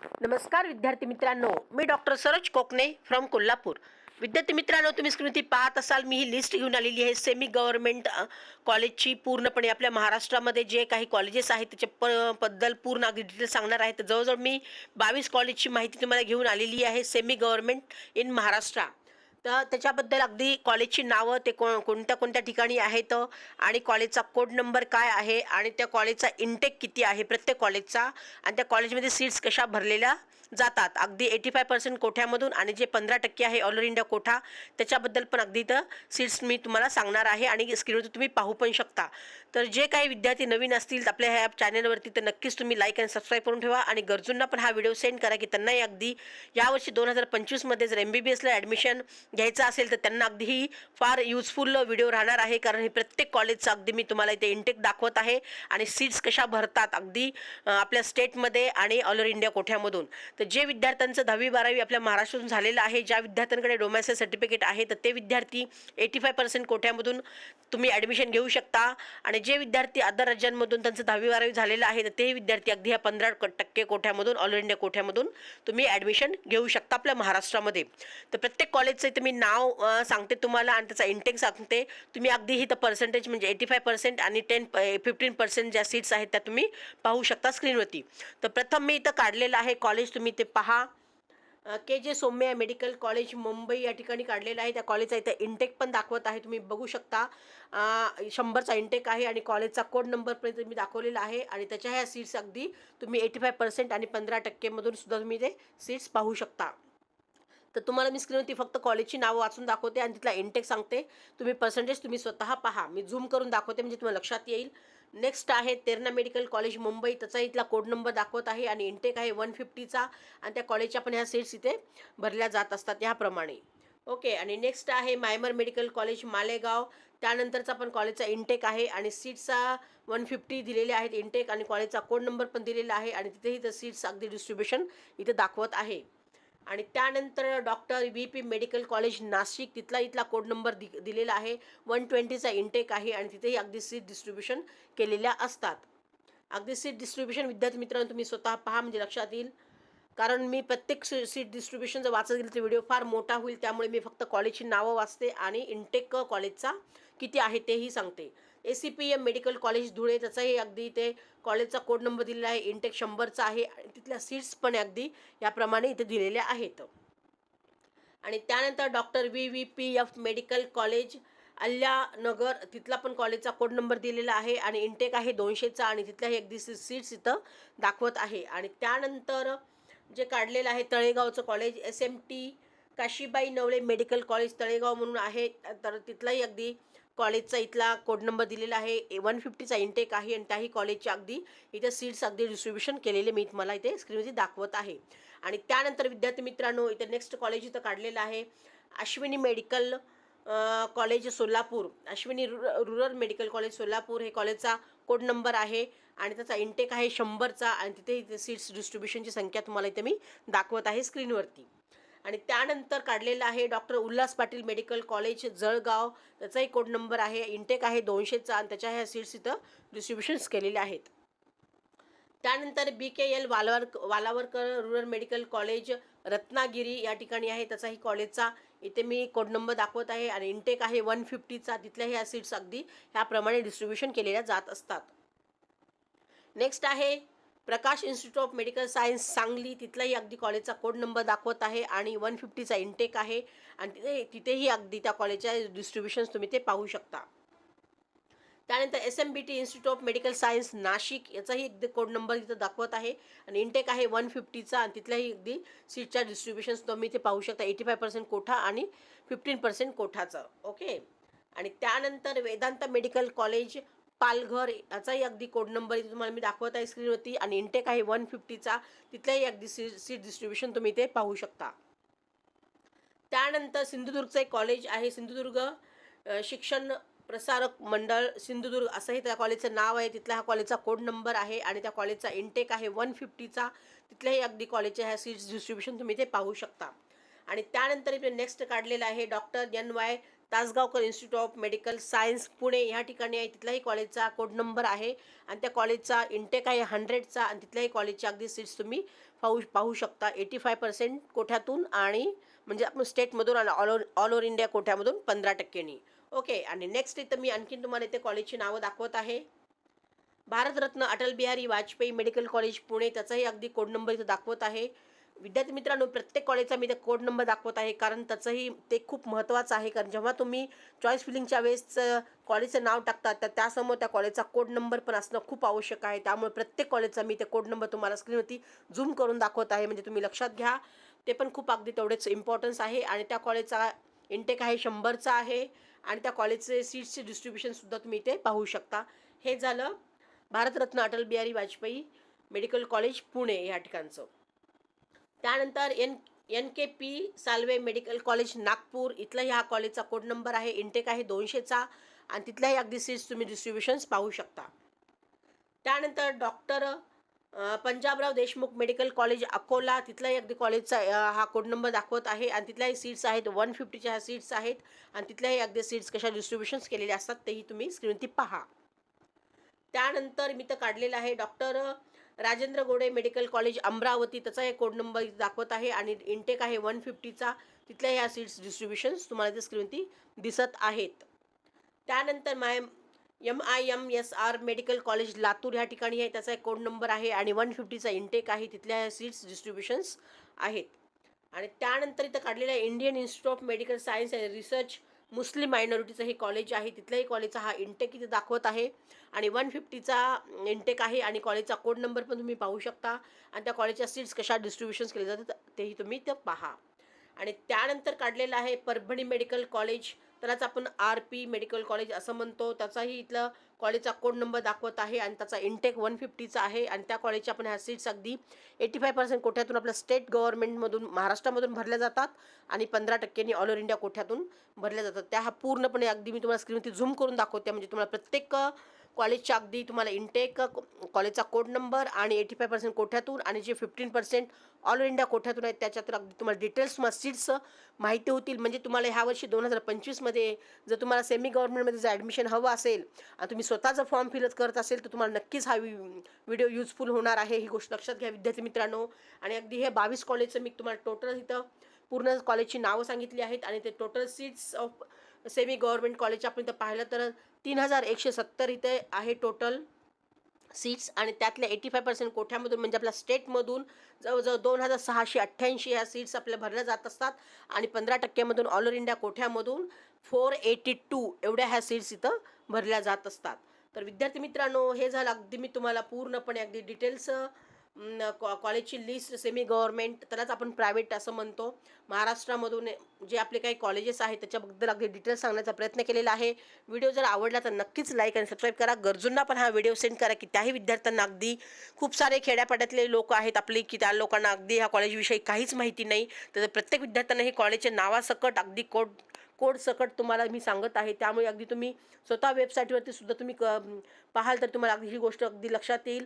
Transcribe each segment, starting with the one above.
नमस्कार विद्यार्थी मित्रांनो. मी डॉक्टर सरोज कोकणे फ्रॉम कोल्हापूर. विद्यार्थी मित्रांनो तुम्ही स्क्रीनवरती पाहत असाल मी ही लिस्ट घेऊन आलेली आहे सेमी गव्हर्नमेंट कॉलेजची पूर्णपणे आपल्या महाराष्ट्रामध्ये जे काही कॉलेजेस आहेत त्याच्या प बद्दल पूर्ण अगदी डिटेल सांगणार आहे. तर जवळजवळ मी बावीस कॉलेजची माहिती तुम्हाला घेऊन आलेली आहे सेमी गव्हर्नमेंट इन महाराष्ट्र. तर त्याच्याबद्दल अगदी कॉलेजची नावं ते को कोणत्या कोणत्या ठिकाणी आहेत आणि कॉलेजचा कोड नंबर काय आहे आणि त्या कॉलेजचा इंटेक किती आहे प्रत्येक कॉलेजचा आणि त्या कॉलेजमध्ये सीट्स कशा भरलेल्या जातात. अगदी एटी फाय पर्सेंट कोठ्यामधून आणि जे पंधरा टक्के आहे ऑल इंडिया कोठा त्याच्याबद्दल पण अगदी इथं सीट्स मी तुम्हाला सांगणार आहे आणि स्क्रीनवर तुम्ही पाहू पण शकता. तर जे काही विद्यार्थी नवीन असतील आपल्या ह्या चॅनलवरती तर नक्कीच तुम्ही लाईक आणि सबस्क्राईब करून ठेवा आणि गरजूंना पण हा व्हिडिओ सेंड करा की त्यांनाही अगदी यावर्षी दोन हजार पंचवीसमध्ये जर एम बी बी एसला ॲडमिशन घ्यायचं असेल तर त्यांना अगदीही फार युजफुल व्हिडिओ राहणार आहे. कारण हे प्रत्येक कॉलेजचं अगदी मी तुम्हाला इथे इंटेक दाखवत आहे आणि सीट्स कशा भरतात अगदी आपल्या स्टेटमध्ये आणि ऑल ओव्हर इंडिया कोठ्यामधून. तर तर जे विद्यार्थ्यांचं दहावी बारावी आपल्या महाराष्ट्रातून झालेलं आहे ज्या विद्यार्थ्यांकडे डोमॅसेस सर्टिफिकेट आहे तर ते विद्यार्थी एटी फाय पर्सेंट कोठ्यामधून तुम्ही ॲडमिशन घेऊ शकता. आणि जे विद्यार्थी अदर राज्यांमधून त्यांचं दहावी बारावी झालेलं आहे तर ते विद्यार्थी अगदी ह्या पंधरा टक्के कोठ्यामधून ऑल इंडिया कोठ्यामधून तुम्ही ॲडमिशन घेऊ शकता आपल्या महाराष्ट्रामध्ये. तर प्रत्येक कॉलेजचं तुम्ही मी नाव सांगते तुम्हाला आणि त्याचा इंटेक सांगते. तुम्ही अगदी ही तर पर्सेंटेज म्हणजे एटी फाय पर्सेंट आणि टेन फिफ्टीन पर्सेंट ज्या सीट्स आहेत त्या तुम्ही पाहू शकता स्क्रीनवरती तर प्रथम मी इथं काढलेलं आहे कॉलेज तुम्ही ते पहा. के जे सोम्या मेडिकल कॉलेज मुंबई या ठिकाणी काढलेलं आहे. त्या कॉलेजचा इथं इंटेक पण दाखवत आहे. तुम्ही बघू शकता. शंभरचा इंटेक आहे आणि कॉलेजचा कोड नंबरपर्यंत मी दाखवलेला आहे. आणि त्याच्या ह्या सीट्स अगदी तुम्ही एटी फाय पर्सेंट आणि पंधरा टक्केमधून सुद्धा तुम्ही ते सीट्स पाहू शकता. तर तुम्हाला मी स्क्रीनवरती फक्त कॉलेजची नावं वाचून दाखवते आणि तिथला इंटेक सांगते. तुम्ही पर्सेंटेज तुम्ही स्वतः पहा. मी झूम करून दाखवते. म्हणजे तुम्हाला लक्षात येईल. नेक्स्ट आहे तेरणा मेडिकल कॉलेज मुंबई. त्याचा इथला कोड नंबर दाखवत आहे आणि इंटेक आहे वन फिफ्टीचा आणि त्या कॉलेजच्या पण ह्या सीट्स इथे भरल्या जात असतात ह्याप्रमाणे. ओके आणि नेक्स्ट आहे मायमर मेडिकल कॉलेज मालेगाव. त्यानंतरचा पण कॉलेजचा इंटेक आहे आणि सीट्सचा वन फिफ्टी दिलेले आहेत इंटेक आणि कॉलेजचा कोड नंबर पण दिलेला आहे आणि तिथेही तर सीट्स अगदी डिस्ट्रीब्युशन इथे दाखवत आहे. आणि त्यानंतर doctor V P medical college Nashik तिथला इथला कोड नंबर दि दिलेला आहे. वन ट्वेंटीचा इंटेक आहे आणि तिथेही अगदी सीट डिस्ट्रीब्युशन केलेल्या असतात. अगदी सीट डिस्ट्रीब्युशन विद्यार्थी मित्रांनो तुम्ही स्वतः पहा म्हणजे लक्षात येईल. कारण मी प्रत्येक सी सीट डिस्ट्रीब्युशन जर वाचत गेलं तर व्हिडिओ फार मोठा होईल. त्यामुळे मी फक्त कॉलेजची नावं वाचते आणि इंटेक कॉलेजचा किती आहे तेही सांगते. A C P M medical college Dhule त्याचाही अगदी इथे कॉलेजचा कोड नंबर दिलेला आहे. इंटेक शंभरचा आहे आणि तिथल्या सीट्स पण अगदी याप्रमाणे इथे दिलेल्या आहेत. आणि त्यानंतर doctor V V P F medical college Ahilyanagar तिथला पण कॉलेजचा कोड नंबर दिलेला आहे. आणि इंटेक आहे दोनशेचा आणि तिथल्याही अगदी सी सीट्स इथं दाखवत आहे. आणि त्यानंतर जे काढलेलं आहे तळेगावचं college S M T Kashibai Navale medical college Talegaon म्हणून आहे. तर तिथलाही अगदी कॉलेजचा इथला कोड नंबर दिलेला आहे. वन फिफ्टीचा इंटेक आहे आणि त्याही कॉलेजच्या अगदी इथे सीट्स अगदी डिस्ट्रीब्युशन केलेले मी तुम्हाला इथे स्क्रीनवरती दाखवत आहे. आणि त्यानंतर विद्यार्थी मित्रांनो इथे नेक्स्ट कॉलेज इथं काढलेलं आहे. Ashwini medical college Solapur. Ashwini रुर रुरल मेडिकल कॉलेज सोलापूर हे कॉलेजचा कोड नंबर आहे आणि त्याचा इंटेक आहे शंभरचा आणि तिथे इथे सीट्स डिस्ट्रीब्युशनची संख्या तुम्हाला इथे मी दाखवत आहे स्क्रीनवरती आणि त्यानंतर काढलेलं आहे doctor Ulhas Patil medical college Jalgaon. त्याचाही कोड नंबर आहे इंटेक आहे दोनशेचा आणि त्याच्या ह्या सीट्स इथं डिस्ट्रीब्युशन्स केलेले आहेत. त्यानंतर B K L वालावर Walawalkar rural medical college Ratnagiri या ठिकाणी आहे त्याचाही कॉलेजचा. इथे मी कोड नंबर दाखवत आहे आणि इंटेक आहे वन फिफ्टीचा तिथल्या ह्या सीट्स अगदी ह्याप्रमाणे डिस्ट्रीब्युशन केलेल्या जात असतात. नेक्स्ट आहे Prakash institute of medical science Sangli तिथलाही अगदी कॉलेजचा कोड नंबर दाखवत आहे आणि वन फिफ्टीचा इंटेक आहे. आणि तिथे तिथेही अगदी त्या कॉलेजच्या डिस्ट्रीब्युशन्स तुम्ही ते पाहू शकता. त्यानंतर S M B T institute of medical science Nashik याचाही अगदी कोड नंबर इथं दाखवत आहे. आणि इंटेक आहे वन फिफ्टीचा आणि तिथल्याही अगदी सीटच्या डिस्ट्रीब्युशन्स तुम्ही इथे पाहू शकता. एटी फाय पर्सेंट कोठा आणि फिफ्टीन पर्सेंट कोठाचं. ओके आणि त्यानंतर वेदांत मेडिकल कॉलेज पालघर याचाही अगदी कोड नंबर इथे तुम्हाला मी दाखवत आहे स्क्रीनवरती आणि इंटेक आहे वन फिफ्टीचा तिथल्याही अगदी सी सीट डिस्ट्रीब्युशन तुम्ही इथे पाहू शकता. त्यानंतर सिंधुदुर्गचं एक कॉलेज आहे. सिंधुदुर्ग शिक्षण प्रसारक मंडळ सिंधुदुर्ग असंही त्या कॉलेजचं नाव आहे. तिथला हा कॉलेजचा कोड नंबर आहे आणि त्या कॉलेजचा इंटेक आहे वन फिफ्टीचा तिथल्याही अगदी कॉलेजच्या ह्या सीट्स डिस्ट्रीब्युशन तुम्ही ते पाहू शकता. आणि त्यानंतर इथे नेक्स्ट काढलेलं आहे doctor N Y Tasgaonkar institute of medical science Pune. ह्या ठिकाणी आहे तिथलाही कॉलेजचा कोड नंबर आहे आणि त्या कॉलेजचा इंटेक आहे हंड्रेडचा आणि तिथल्याही कॉलेजच्या अगदी सीट्स तुम्ही पाहू पाहू शकता. एटी फाय पर्सेंट कोठ्यातून आणि म्हणजे आपण स्टेटमधून आणि all over all over India कोठ्यामधून पंधरा टक्क्यांनी. ओके आणि नेक्स्ट इथं मी आणखीन तुम्हाला इथे कॉलेजची नावं दाखवत आहे. Bharat Ratna Atal Bihari Vajpayee medical college Pune. त्याचाही अगदी कोड नंबर इथं दाखवत आहे. विद्यार्थी मित्रांनो प्रत्येक कॉलेजचा मी ते कोड नंबर दाखवत आहे कारण त्याचंही ते खूप महत्त्वाचं आहे. कारण जेव्हा तुम्ही चॉईस फिलिंगच्या वेळेस कॉलेजचं नाव टाकतात तर त्यासमोर त्या कॉलेजचा कोड नंबर पण असणं खूप आवश्यक आहे. त्यामुळे प्रत्येक कॉलेजचा मी ते कोड नंबर तुम्हाला स्क्रीनवरती झूम करून दाखवत आहे. म्हणजे तुम्ही लक्षात घ्या ते पण खूप अगदी तेवढेच इम्पॉर्टन्स आहे. आणि त्या कॉलेजचा इंटेक आहे शंभरचा आहे. आणि त्या कॉलेजचे सीट्सचे डिस्ट्रीब्युशनसुद्धा तुम्ही इथे पाहू शकता. हे झालं भारतरत्न अटल बिहारी वाजपेयी मेडिकल कॉलेज पुणे या ठिकाणचं. त्यानंतर N N K P Salve medical college Nagpur इथलं हा कॉलेजचा कोड नंबर आहे इंटेक आहे दोनशेचा आणि तिथल्याही अगदी सीट्स तुम्ही डिस्ट्रीब्युशन्स पाहू शकता. त्यानंतर doctor Panjabrao Deshmukh medical college Akola तिथलाही अगदी कॉलेजचा हा कोड नंबर दाखवत आहे आणि तिथल्याही सीट्स आहेत वन फिफ्टीच्या ह्या सीट्स आहेत आणि तिथल्याही अगदी सीट्स कशा डिस्ट्रीब्युशन्स केलेल्या असतात तेही तुम्ही स्क्रीनवरती पहा. त्यानंतर मी तर काढलेलं आहे doctor Rajendra Gode medical college Amravati त्याचा हे कोड नंबर दाखवत आहे आणि इंटेक आहे वन फिफ्टीचा तिथल्या ह्या सीट्स डिस्ट्रीब्युशन्स तुम्हाला इथे स्क्रीनवरती दिसत आहेत. त्यानंतर my M I M S R medical college Latur ह्या ठिकाणी आहे त्याचा एक कोड नंबर आहे आणि वन फिफ्टीचा इंटेक आहे तिथल्या ह्या सीट्स डिस्ट्रीब्युशन्स आहेत. आणि त्यानंतर इथं काढलेलं आहे Indian institute of medical science and research Muslim मायनॉरिटीचं हे कॉलेज आहे तिथल्याही कॉलेजचा हा इंटेक इथे दाखवत आहे. आणि वन फिफ्टीचा इंटेक आहे आणि कॉलेजचा कोड नंबर पण तुम्ही पाहू शकता. आणि त्या कॉलेजच्या सीट्स कशा डिस्ट्रीब्युशन्स केले जातात तेही तुम्ही ते पहा. आणि त्यानंतर काढलेलं आहे परभणी मेडिकल कॉलेज त्यालाच आपण आर पी मेडिकल कॉलेज असं म्हणतो. त्याचाही इथलं कॉलेजचा कोड नंबर दाखवत आहे आणि त्याचा इंटेक वन फिफ्टीचा आहे आणि त्या कॉलेजच्या आपण ह्या सीट्स अगदी एटी फाय पर्सेंट कोठ्यातून आपल्या स्टेट गव्हर्नमेंटमधून महाराष्ट्रामधून भरल्या जातात आणि पंधरा टक्क्यांनी ऑल ओव्हर इंडिया कोठ्यातून भरल्या जातात. त्या हा पूर्णपणे अगदी मी तुम्हाला स्क्रीनवरती झूम करून दाखवते. म्हणजे तुम्हाला प्रत्येक कॉलेजच्या अगदी तुम्हाला इंटेक कॉलेजचा कोड नंबर आणि एटी फाय पर्सेंट कोठ्यातून आणि जे फिफ्टीन पर्सेंट ऑल इंडिया कोठ्यातून आहेत त्याच्यातून अगदी तुम्हाला डिटेल्स तुम्हाला सीट्स माहिती होतील. म्हणजे तुम्हाला ह्या वर्षी दोन हजार पंचवीसमध्ये जर तुम्हाला सेमी गव्हर्नमेंटमध्ये जर ॲडमिशन हवं असेल आणि तुम्ही स्वतः जर फॉर्म फिलअप करत असेल तर तुम्हाला नक्कीच हा व्हिडिओ युजफुल होणार आहे. ही गोष्ट लक्षात घ्या विद्यार्थी मित्रांनो. आणि अगदी हे बावीस कॉलेजचं मी तुम्हाला टोटल इथं पूर्ण कॉलेजची नावं सांगितली आहेत आणि ते total seats of semi government college आपण इथं पाहिलं तर तीन हजार एकशे सत्तर इथे आहे टोटल सीट्स आणि त्यातल्या एटी फाय पर्सेंट कोठ्यामधून म्हणजे आपल्या स्टेटमधून जवळजवळ दोन हजार सहाशे अठ्ठ्याऐंशी ह्या सीट्स आपल्या भरल्या जात असतात आणि पंधरा टक्क्यामधून ऑल ओव्हर इंडिया कोठ्यामधून फोर एटी टू एवढ्या ह्या सीट्स इथं भरल्या जात असतात. तर विद्यार्थी मित्रांनो हे झालं. अगदी मी तुम्हाला पूर्णपणे अगदी डिटेल्स कॉ कॉलेजची लिस्ट सेमी गव्हर्नमेंट त्यालाच आपण प्रायव्हेट असं म्हणतो. महाराष्ट्रामधून जे आपले काही कॉलेजेस आहेत त्याच्याबद्दल अगदी डिटेल्स सांगण्याचा प्रयत्न केलेला आहे. व्हिडिओ जर आवडला तर नक्कीच लाईक आणि सबस्क्राईब करा. गरजूंना पण हा व्हिडिओ सेंड करा की त्याही विद्यार्थ्यांना अगदी खूप सारे खेड्यापाड्यातले लोक आहेत आपले की त्या लोकांना अगदी ह्या कॉलेजविषयी काहीच माहिती नाही. तर प्रत्येक विद्यार्थ्यांना हे कॉलेजच्या नावासकट अगदी कोड कोड सकट तुम्हाला मी सांगत आहे. त्यामुळे अगदी तुम्ही स्वतः वेबसाईटवरती सुद्धा तुम्ही क पाहाल तर तुम्हाला अगदी ही गोष्ट अगदी लक्षात येईल.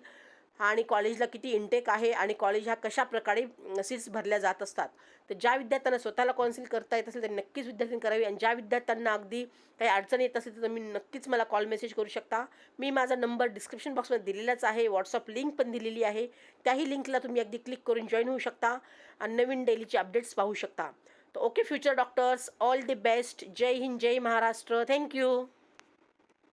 आणि कॉलेजला किती इंटेक आहे आणि कॉलेज ह्या कशा प्रकारे सीट्स भरल्या जात असतात. तर ज्या विद्यार्थ्यांना स्वतःला कॉन्सिल करता येत असेल तर नक्कीच विद्यार्थ्यांनी करावी. आणि ज्या विद्यार्थ्यांना अगदी काही अडचण येत असेल तर तुम्ही नक्कीच मला कॉल मेसेज करू शकता. मी माझा नंबर डिस्क्रिप्शन बॉक्समध्ये दिलेलाच आहे. व्हॉट्सअप लिंक पण दिलेली आहे. त्याही लिंकला तुम्ही अगदी क्लिक करून जॉईन होऊ शकता आणि नवीन डेलीचे अपडेट्स पाहू शकता. तर okay future doctors all the best जय हिंद जय महाराष्ट्र. Thank you